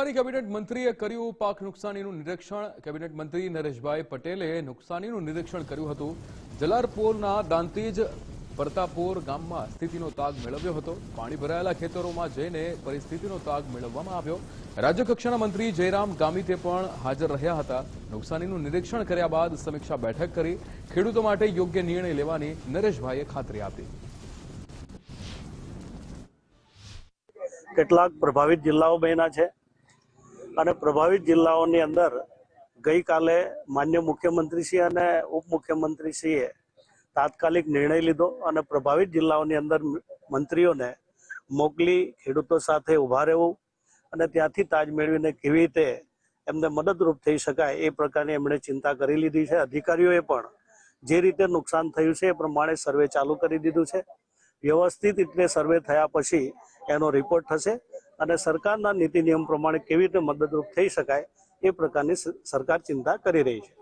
Cabinet મંત્રીએ કર્યું પાક નુકસાનીનું નિરીક્ષણ. કેબિનેટ મંત્રી નરેશભાઈ પટેલે નુકસાનીનું નિરીક્ષણ કર્યું હતું. જલારપોરના દાંતીજ પરતાપોર ગામમાં સ્થિતિનો તાગ મેળવ્યો હતો. પાણી ભરાયેલા ખેતરોમાં જઈને પરિસ્થિતિનો તાગ મેળવવામાં આવ્યો. રાજ્યકક્ષાના મંત્રી જયરામ ગામિતે પણ હાજર રહ્યા હતા. નુકસાનીનું નિરીક્ષણ કર્યા બાદ સમીક્ષા બેઠક કરી ખેડૂતો માટે યોગ્ય નિર્ણય લેવાની નરેશભાઈએ ખાતરી આપી. કેટલાક પ્રભાવિત જિલ્લાઓ બન્યા છે. અને પ્રભાવિત જિલ્લાઓની અંદર ગઈકાલે માન્ય મુખ્યમંત્રીશ્રી અને ઉપમુખ્યમંત્રીશ્રીએ તાત્કાલિક નિર્ણય લીધો અને પ્રભાવિત જિલ્લાઓની અંદર મંત્રીઓને મોકલી ખેડૂતો સાથે ઊભા રહેવું અને ત્યાંથી તાજ મેળવીને કેવી રીતે એમને મદદરૂપ થઈ શકાય એ પ્રકારની એમણે ચિંતા કરી લીધી છે. અધિકારીઓએ પણ જે રીતે નુકસાન થયું છે એ પ્રમાણે સર્વે ચાલુ કરી દીધું છે. વ્યવસ્થિત રીતે સર્વે થયા પછી એનો રિપોર્ટ થશે. અને સરકારના નીતિ નિયમ પ્રમાણે કેવી રીતે મદદરૂપ થઈ શકાય એ પ્રકારની સરકાર ચિંતા કરી રહી છે.